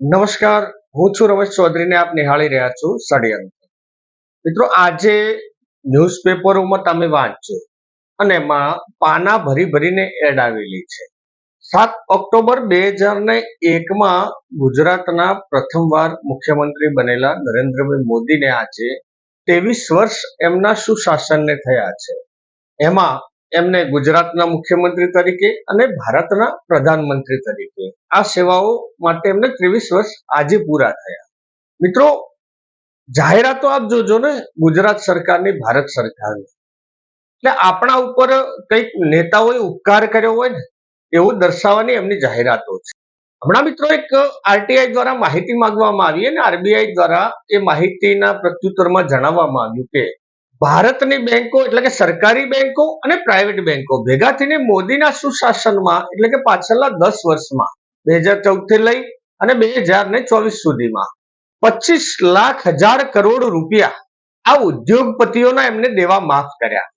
નમસ્કાર, હું છું રમેશ ચૌધરીને આપ નિહાળી રહ્યા છો ષડયંત્ર મિત્રો, આજે ન્યૂઝપેપરોમાં તમે વાંચો અને એમાં પાના ભરી ભરીને એડ આવેલી છે. સાત ઓક્ટોબર બે હજાર ને એકમાં ગુજરાતના પ્રથમવાર મુખ્યમંત્રી બનેલા નરેન્દ્રભાઈ મોદીને આજે ત્રેવીસ વર્ષ એમના સુશાસનને થયા છે. એમાં એમને ગુજરાતના મુખ્યમંત્રી તરીકે અને ભારતના પ્રધાનમંત્રી તરીકે. આ સેવાઓ માટે એમને ત્રેવીસ વર્ષ આજે પૂરા થયા. મિત્રો, જાહેરાતો આપ જોજો ને, ગુજરાત સરકારની, ભારત સરકારની. એટલે આપણા ઉપર કંઈક નેતાઓએ ઉપકાર કર્યો હોય ને, એવું દર્શાવવાની એમની જાહેરાતો છે. હમણાં મિત્રો એક આરટીઆઈ દ્વારા માહિતી માંગવામાં આવી અને આરબીઆઈ દ્વારા એ માહિતીના પ્રત્યુત્તરમાં જણાવવામાં આવ્યું કે ભારતની બેંકો એટલે કે સરકારી બેંકો અને પ્રાઇવેટ બેંકો ભેગા થઈને મોદીના સુશાસનમાં એટલે કે પાછળના દસ વર્ષમાં, બે હજાર ચૌદથી લઈ અને બે હજાર ને ચોવીસ સુધીમાં, પચીસ લાખ હજાર કરોડ રૂપિયા આ ઉદ્યોગપતિઓના એમને દેવા માફ કર્યા.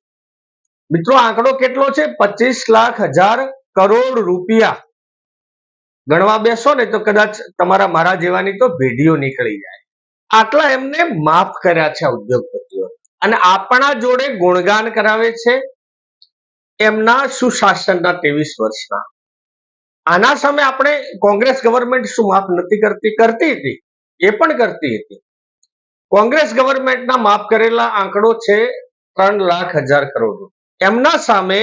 મિત્રો, આંકડો કેટલો છે? પચીસ લાખ હજાર કરોડ રૂપિયા. ગણવા બેસો ને તો કદાચ તમારા મારા જેવાની તો ભેડીઓ નીકળી જાય. આટલા એમને માફ કર્યા છે ઉદ્યોગપતિઓ અને આપણા જોડે ગુણગાન કરાવે છે એમના સુશાસનના ત્રેવીસ વર્ષના. આના સામે આપણે કોંગ્રેસ ગવર્મેન્ટ શું માફ નથી કરતી? કરતી હતી. એ પણ કરતી હતી. કોંગ્રેસ ગવર્મેન્ટના માફ કરેલા આંકડો છે ત્રણ લાખ હજાર કરોડ એમના સામે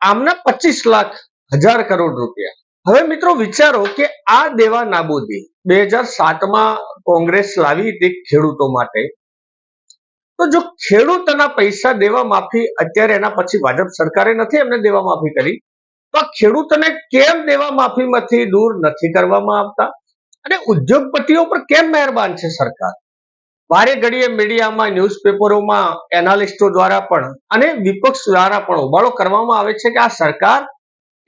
આમના પચીસ લાખ હજાર કરોડ રૂપિયા. હવે મિત્રો વિચારો કે આ દેવા નાબૂદી બે હજાર સાતમાં કોંગ્રેસ લાવી હતી ખેડૂતો માટે. તો જો ખેડૂતના પૈસા દેવા માફી અત્યારે એના પછી ભાજપ સરકારે નથી એમને દેવા માફી કરી, તો આ ખેડૂતને કેમ દેવા માફીમાંથી દૂર નથી કરવામાં આવતા? અને ઉદ્યોગપતિઓ પર કેમ મહેરબાન છે સરકાર? વારે ઘડીએ મીડિયામાં, ન્યૂઝપેપરોમાં, એનાલિસ્ટો દ્વારા પણ અને વિપક્ષ દ્વારા પણ ઉબાળો કરવામાં આવે છે કે આ સરકાર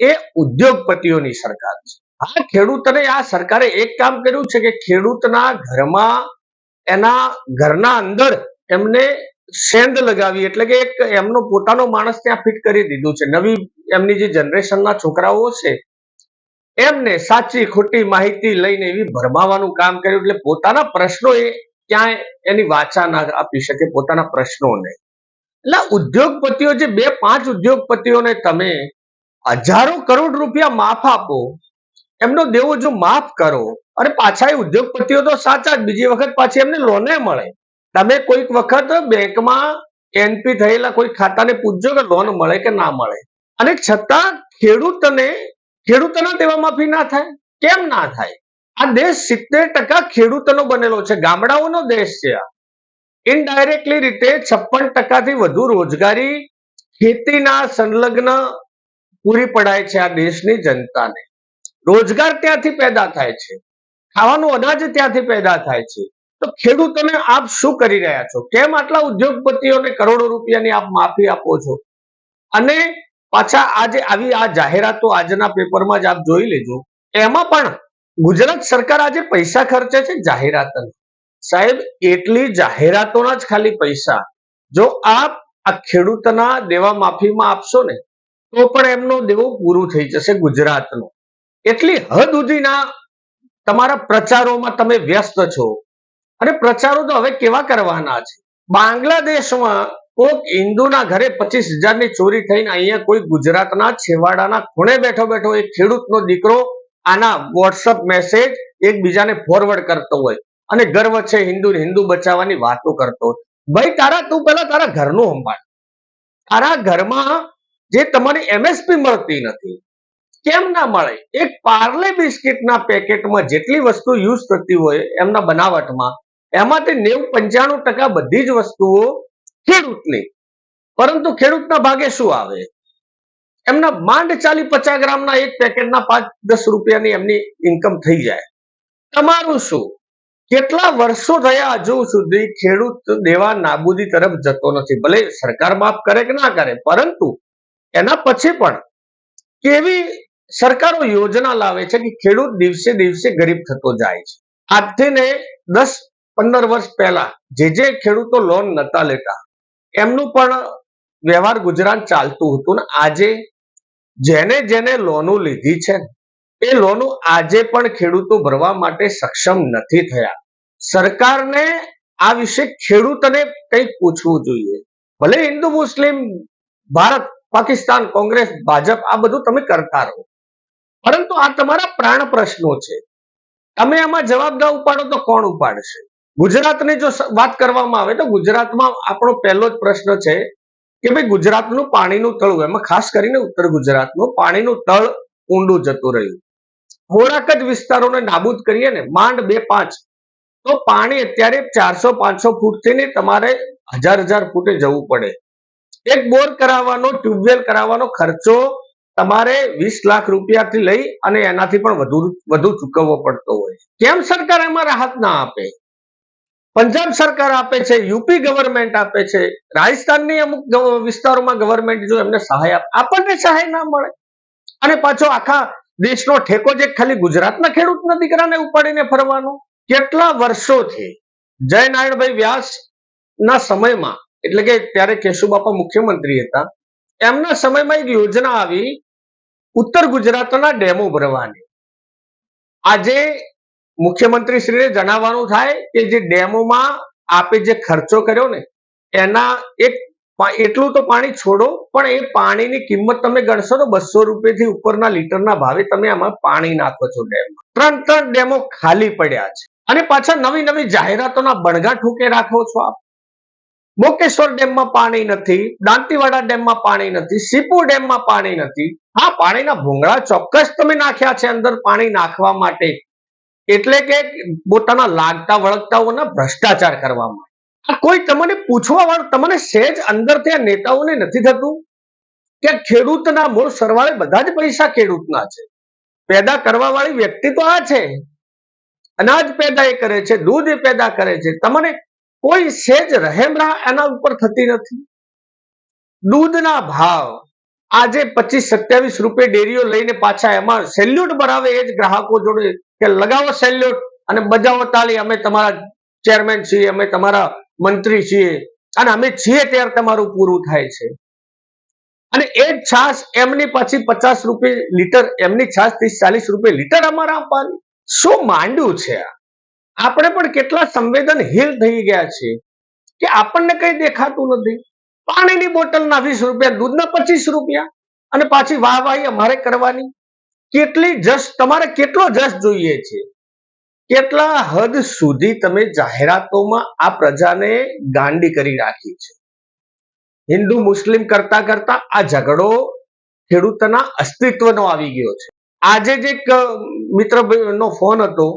એ ઉદ્યોગપતિઓની સરકાર છે. આ ખેડૂતને, આ સરકારે એક કામ કર્યું છે કે ખેડૂતના ઘરમાં, એના ઘરના અંદર એમને સેન્દ લગાવી, એટલે કે એક એમનો પોતાનો માણસ ત્યાં ફિટ કરી દીધું છે. નવી એમની જે જનરેશનના છોકરાઓ છે, એમને સાચી ખોટી માહિતી લઈને એવી ભરમાવાનું કામ કર્યું, એટલે પોતાના પ્રશ્નો એ ક્યાંય એની વાચા ના આપી શકે, પોતાના પ્રશ્નોને. એટલે ઉદ્યોગપતિઓ જે બે પાંચ ઉદ્યોગપતિઓને તમે હજારો કરોડ રૂપિયા માફ આપો, એમનો દેવો જો માફ કરો અને પાછા એ ઉદ્યોગપતિઓ તો સાચા જ, બીજી વખત પાછી એમને લોને મળે. તમે કોઈક વખત બેંકમાં એનપી થયેલા કોઈ ખાતાને પૂછજો કે લોન મળે કે ના મળે. અને છતાં ખેડૂતને, ખેડૂતના દેવા માફી ના થાય. કેમ ના થાય? આ દેશ સિત્તેર ટકા ખેડૂતનો બનેલો છે. ગામડાઓનો દેશ છે ઇનડાયરેક્ટલી રીતે છપ્પન ટકાથી વધુ રોજગારી ખેતીના સંલગ્ન પૂરી પડાય છે આ દેશની જનતાને. રોજગાર ત્યાંથી પેદા થાય છે. ખાવાનું અનાજ ત્યાંથી પેદા થાય છે. તો ખેડૂતોને આપ શું કરી રહ્યા છો? કેમ આટલા ઉદ્યોગપતિઓને કરોડો રૂપિયાની આપ માફી આપો છો? અને પાછા આજે આવી આ જાહેરાતો આજના પેપરમાં જ આપ જોઈ લેજો. એમાં પણ ગુજરાત સરકાર આજે પૈસા ખર્ચે છે, જાહેરાત સાહેબ, એટલી જાહેરાતોના જ ખાલી પૈસા. જો આપ આ ખેડૂતના દેવા માફીમાં આપશો ને, તો પણ એમનો દેવો પૂરું થઈ જશે ગુજરાતનો. એટલી હદ સુધીના તમારા પ્રચારોમાં તમે વ્યસ્ત છો. અને પ્રચારો તો હવે કેવા કરવાના છે? બાંગ્લાદેશમાં કોઈક હિન્દુના ઘરે પચીસ હજારની ચોરી થઈને અહીંયા કોઈ ગુજરાતના છેવાડાના ખૂણે બેઠો બેઠો એક ખેડૂતનો દીકરો આના વોટ્સઅપ મેસેજ એકબીજાને ફોરવર્ડ કરતો હોય અને ગર્વ છે હિન્દુ હિન્દુ બચાવવાની વાતો કરતો હોય. ભાઈ, તારા, તું પેલા તારા ઘરનું સંભાળ. તારા ઘરમાં જે તમારી એમએસપી મળતી નથી, કેમ ના મળે? એક પાર્લે બિસ્કિટના પેકેટમાં જેટલી વસ્તુ યુઝ થતી હોય એમના બનાવટમાં એમાંથી નેવું પંચાણું ટકા બધી જ વસ્તુઓ ખેડૂતની પરંતુ ખેડૂતના ભાગે શું આવે? એમના માંડ ચાલી પચાસ ગ્રામના એક પેકેટના પાંચ દસ રૂપિયાની એમની ઇન્કમ થઈ જાય. તમારું શું? કેટલા વર્ષો થયા હજુ સુધી ખેડૂત દેવા નાબૂદી તરફ જતો નથી? ભલે સરકાર માફ કરે કે ના કરે, પરંતુ એના પછી પણ કેવી સરકારો યોજના લાવે છે કે ખેડૂત દિવસે દિવસે ગરીબ થતો જાય છે? આજથી ને દસ પંદર વર્ષ પહેલા જે જે ખેડૂતો લોન નતા લેતા, એમનું પણ વ્યવહાર ગુજરાત ચાલતું હતું ને આજે જેને જેને લોનો લીધી છે એ લોનો આજે પણ ખેડૂતો ભરવા માટે સક્ષમ નથી થયા. સરકારને આ વિશે ખેડૂતને કંઈક પૂછવું જોઈએ. ભલે હિન્દુ, મુસ્લિમ, ભારત, પાકિસ્તાન, કોંગ્રેસ, ભાજપ આ બધું તમે કરતા રહો. પરંતુ આ તમારા પ્રાણ પ્રશ્નો છે. તમે આમાં જવાબ ના ઉપાડો તો કોણ ઉપાડશે? ગુજરાતની જો વાત કરવામાં આવે તો ગુજરાતમાં આપણો પહેલો જ પ્રશ્ન છે કે ભાઈ ગુજરાતનું પાણીનું તળું એમાં ખાસ કરીને ઉત્તર ગુજરાતનું પાણીનું તળ ઊંડું જતું રહ્યું. થોડાક જ વિસ્તારોને નાબૂદ કરીએ ને, માંડ બે પાંચ, તો પાણી અત્યારે ચારસો પાંચસો ફૂટથી ને તમારે હજાર હજાર ફૂટે જવું પડે. એક બોર કરાવવાનો, ટ્યુબવેલ કરાવવાનો ખર્ચો તમારે વીસ લાખ રૂપિયાથી લઈ અને એનાથી પણ વધુ વધુ ચૂકવવો પડતો હોય. કેમ સરકાર એમાં રાહત ના આપે? પંજાબ સરકાર આપે છે યુપી ગવર્મેન્ટ આપે છે, રાજસ્થાનની અમુક વિસ્તારોમાં ગવર્મેન્ટ જો એમને સહાય આપે, આપણને સહાય ના મળે. અને પાછો આખા દેશનો ઠેકો જે ખાલી ગુજરાતના ખેડૂતના દીકરાને ઉપાડીને ફરવાનો, કેટલા વર્ષોથી જય નારાયણભાઈ વ્યાસ ના સમયમાં, એટલે કે ત્યારે કેશુબાપા મુખ્યમંત્રી હતા, એમના સમયમાં એક યોજના આવી, ઉત્તર ગુજરાતના ડેમો ભરવાની. આજે મુખ્યમંત્રી શ્રીને જણાવવાનું થાય કે જે ડેમોમાં આપે જે ખર્ચો કર્યો ને, એના એક એટલું તો પાણી છોડો, પણ એ પાણીની કિંમત તમે ગણશો તો બસો રૂપિયાથી ઉપરના લીટરના ભાવે તમે આમાં પાણી નાખો છો ડેમમાં. ત્રણ ત્રણ ડેમો ખાલી પડ્યા છે. અને પાછા નવી નવી જાહેરાતોના બણગા ઠૂકે રાખો છો આપ. મોકેશ્વર ડેમમાં પાણી નથી, દાંતીવાડા ડેમમાં પાણી નથી, સીપુ ડેમમાં પાણી નથી. હા, પાણીના ભૂંગળા ચોક્કસ તમે નાખ્યા છે અંદર પાણી નાખવા માટે. એટલે કે પોતાના લાગતા વળગતાઓના ભ્રષ્ટાચાર કરવામાં આ કોઈ તમને પૂછવા વાળું, તમને સહેજ અંદરથી આ નેતાઓને નથી થતું કે ખેડૂતના મૂળ સરવાળે બધા જ પૈસા ખેડૂતના છે. પેદા કરવા વાળી વ્યક્તિ તો આ છે. અનાજ પેદા એ કરે છે, દૂધ એ પેદા કરે છે. તમને કોઈ સેજ રહેમરા એના ઉપર થતી નથી. દૂધના ભાવ આજે પચીસ સત્યાવીસ રૂપિયા ડેરીઓ લઈને પાછા એમાં સેલ્યુટ ભરાવે એ જ ગ્રાહકો જોડે કે લગાવો સેલ્યુટ અને બજાવો તાળી. અમે તમારા ચેરમેન છીએ, અમે તમારા મંત્રી છીએ અને અમે છીએ ત્યારે તમારું પૂરું થાય છે. અને એ છાશ એમની પાછી પચાસ રૂપિયા લીટર, એમની છાસ ત્રીસ ચાલીસ રૂપિયા લીટર અમારે આપવાની. શું માંડ્યું છે આપણે પણ કેટલા સંવેદનહીલ થઈ ગયા છે કે આપણને કઈ દેખાતું નથી. પાણીની બોટલના વીસ રૂપિયા, દૂધના પચીસ રૂપિયા અને પાછી વાહવાહી અમારે કરવાની. કેટલી જશ તમારે કેટલો જશ જોઈએ છે? કેટલા હદ સુધી તમે જાહેરાતોમાં આ પ્રજાને ગાંડી કરી રાખી છે? હિન્દુ, મુસ્લિમ કરતા કરતા આ ઝઘડો ખેડૂતના અસ્તિત્વનો આવી ગયો છે. આજે જે એક મિત્ર નો ફોન હતો.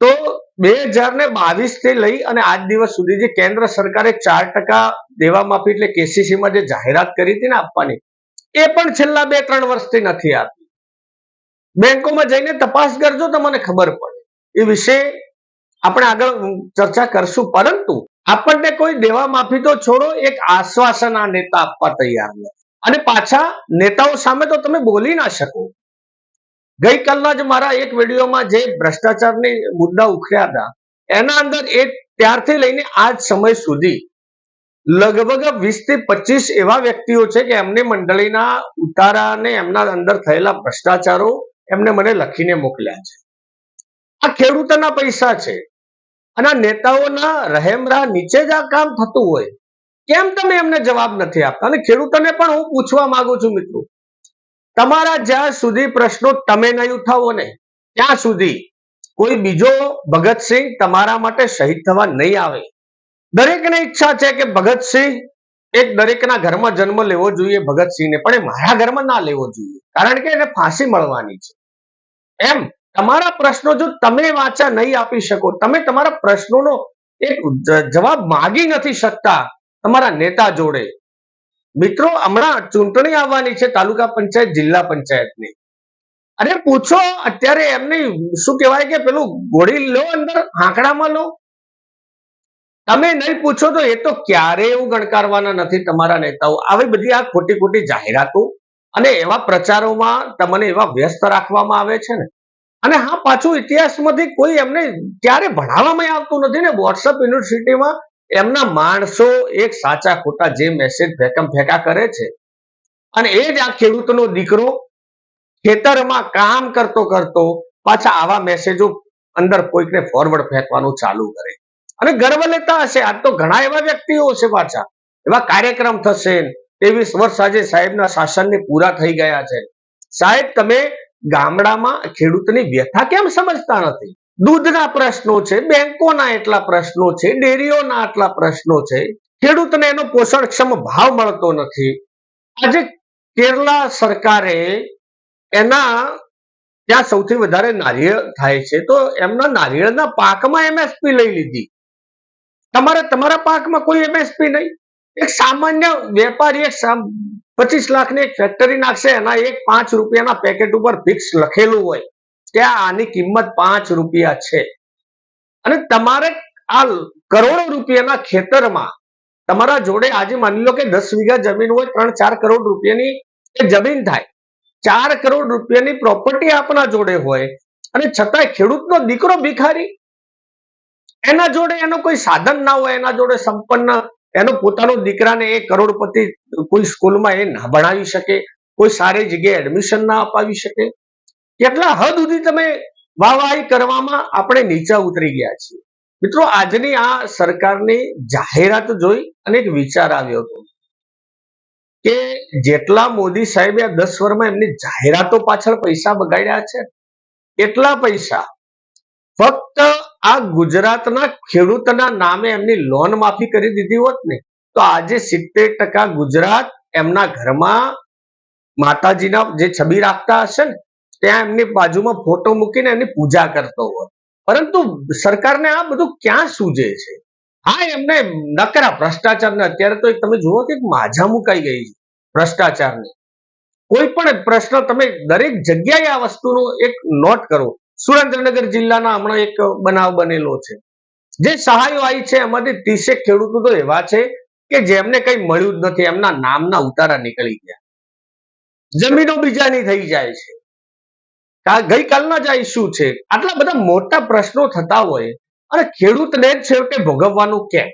તો બે હજાર ને બાવીસથી લઈ અને આજ દિવસ સુધી જે કેન્દ્ર સરકારે ચાર ટકા દેવા માફી એટલે કેસીસી માં જે જાહેરાત કરી હતી ને આપવાની, એ પણ છેલ્લા બે ત્રણ વર્ષથી નથી આપી. બેંકોમાં જઈને તપાસ કરજો તો મને ખબર પડે. એ વિશે આપણે આગળ ચર્ચા કરશું, પરંતુ આપણને કોઈ દેવા માફી તો છોડો, એક આશ્વાસન આ નેતા આપવા તૈયાર નથી અને પાછા નેતાઓ સામે તો તમે બોલી ના શકો. ગઈકાલના જ મારા એક વિડીયોમાં જે ભ્રષ્ટાચારની મુદ્દા ઉખડ્યા હતા, એના અંદર એ ત્યારથી લઈને આજ સમય સુધી લગભગ વીસથી પચીસ એવા વ્યક્તિઓ છે કે એમની મંડળીના ઉતારા અને એમના અંદર થયેલા ભ્રષ્ટાચારો એમને મને લખીને મોકલ્યા છે. આ ખેડૂતોના પૈસા છે. અને નેતાઓના રહેમરા નીચે જ આ કામ થતું હોય, કેમ તમે એમને જવાબ નથી આપતા? અને ખેડૂતોને પણ હું પૂછવા માંગુ છું મિત્રો, તમારા જ્યાં સુધી પ્રશ્નો તમે નહીં ઉઠાવો ને, ત્યાં સુધી કોઈ બીજો ભગતસિંહ તમારા માટે શહીદ થવા નહીં આવે. દરેકને ઈચ્છા છે કે ભગતસિંહ એક દરેકના ઘરમાં જન્મ લેવો જોઈએ ભગતસિંહને, પણ એ મારા ઘરમાં ના લેવો જોઈએ. કારણ કે એને ફાંસી મળવાની છે. એમ, તમારા પ્રશ્નો જો તમે વાંચા નહીં આપી શકો, તમે તમારા પ્રશ્નોનો એક જવાબ માગી નથી શકતા તમારા નેતા જોડે. મિત્રો, હમણાં ચૂંટણી આવવાની છે તાલુકા પંચાયત, જિલ્લા પંચાયતની. અરે પૂછો, અત્યારે એમની શું કહેવાય કે પેલું ગોળી લો અંદર, આંકડામાં લો. તમે નહીં પૂછો તો એ તો ક્યારે એવું ગણકારવાના નથી તમારા નેતાઓ. આવી બધી આ ખોટી ખોટી જાહેરાતો અને એવા પ્રચારોમાં તમને એવા વ્યસ્ત રાખવામાં આવે છે ને. અને હા, પાછું ઇતિહાસમાંથી કોઈ એમને ક્યારે ભણાવવામાં આવતું નથી ને. વોટ્સઅપ યુનિવર્સિટીમાં એમના માણસો એક સાચા ખોટા જે મેસેજ ફેકમ ફેંકા કરે છે. અને એ જ આ ખેડૂતનો દીકરો ખેતરમાં કામ કરતો કરતો પાછા આવા મેસેજો અંદર કોઈકને ફોરવર્ડ ફેંકવાનું ચાલુ કરે. અને ગર્વ લેતા હશે. આજ તો ઘણા એવા વ્યક્તિઓ છે પાછા. એવા કાર્યક્રમ થશે. ત્રેવીસ વર્ષ આજે સાહેબના શાસનને પૂરા થઈ ગયા છે. સાહેબ, તમે ગામડામાં ખેડૂતની વ્યથા કેમ સમજતા નથી? દૂધના પ્રશ્નો છે, બેંકોના એટલા પ્રશ્નો છે, ડેરીઓના આટલા પ્રશ્નો છે. ખેડૂતને એનો પોષણક્ષમ ભાવ મળતો નથી. આજે કેરલા સરકારે એના, ત્યાં સૌથી વધારે નારિયેળ થાય છે. તો એમના નારિયેળના પાકમાં એમએસપી લઈ લીધી. તમારે તમારા પાકમાં કોઈ એમએસપી નહીં. એક સામાન્ય વેપારી એક પચીસ લાખની એક ફેક્ટરી નાખશે, એના એક પાંચ રૂપિયાના પેકેટ ઉપર ફિક્સ લખેલું હોય. કે આની કિંમત પાંચ રૂપિયા છે. અને તમારે આ કરોડો રૂપિયાના ખેતરમાં તમારા જોડે આજે માની લો કે દસ વીઘા જમીન હોય, ત્રણ ચાર કરોડ રૂપિયાની એ જમીન થાય. ચાર કરોડ રૂપિયાની પ્રોપર્ટી આપણા જોડે હોય. અને છતાંય ખેડૂતનો દીકરો ભિખારી. એના જોડે એનો કોઈ સાધન ના હોય, એના જોડે સંપન્ન, એનો પોતાનો દીકરાને એ કરોડપતિ કોઈ સ્કૂલમાં એ ના ભણાવી શકે, કોઈ સારી જગ્યાએ એડમિશન ના અપાવી શકે. કેટલા હદ સુધી તમે વાહવાહી કરવામાં આપણે નીચા ઉતરી ગયા છીએ. મિત્રો, આજની આ સરકારની જાહેરાત જોઈ અને એક વિચાર આવ્યો હતો કે જેટલા મોદી સાહેબે આ દસ વર્ષમાં એમની જાહેરાતો પાછળ પૈસા બગાડ્યા છે, એટલા પૈસા ફક્ત આ ગુજરાતના ખેડૂતના નામે એમની લોન માફી કરી દીધી હોત ને, તો આજે સિત્તેર ટકા ગુજરાત એમના ઘરમાં માતાજીના જે છબી રાખતા હશે ને, ત્યાં એમની બાજુમાં ફોટો મૂકીને એની પૂજા કરતો હોત. પરંતુ સરકારને આ બધું ક્યાં સૂજે છે? હા, એમને નકરા ભ્રષ્ટાચારને અત્યારે તો તમે જુઓ કે માજા મુકાઈ ગઈ છે ભ્રષ્ટાચારની. કોઈ પણ પ્રશ્ન તમે દરેક જગ્યાએ આ વસ્તુનો એક નોટ કરો. સુરેન્દ્રનગર જિલ્લાના હમણાં એક બનાવ બનેલો છે. જે સહાયો આવી છે એમાંથી ત્રીસેક ખેડૂતો તો એવા છે કે જેમને કઈ મળ્યું જ નથી, એમના નામના ઉતારા નીકળી ગયા. જમીનો બીજાની થઈ જાય છે. ગઈકાલના જ આ ઇસ્યુ છે. આટલા બધા મોટા પ્રશ્નો થતા હોય અને ખેડૂતને જ છેવટે ભોગવવાનું કેમ?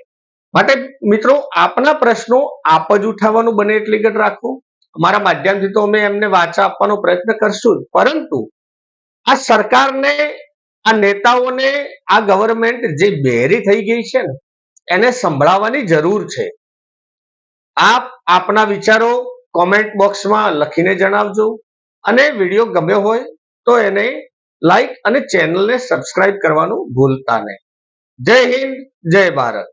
માટે મિત્રો, આપના પ્રશ્નો આપ જ ઉઠાવવાનું બને એટલી ગઢ રાખવું અમારા માધ્યમથી તો અમે એમને વાચા આપવાનો પ્રયત્ન કરશું પરંતુ આ સરકારને, આ નેતાઓને, આ ગવર્મેન્ટ જે બેરી થઈ ગઈ છે ને, એને સંભળાવવાની જરૂર છે. આપ આપના વિચારો કોમેન્ટ બોક્સમાં લખીને જણાવજો અને વીડિયો ગમ્યો હોય તો એને લાઈક અને ચેનલને સબસ્ક્રાઇબ કરવાનું ભૂલતા નહીં. જય હિન્દ, જય ભારત.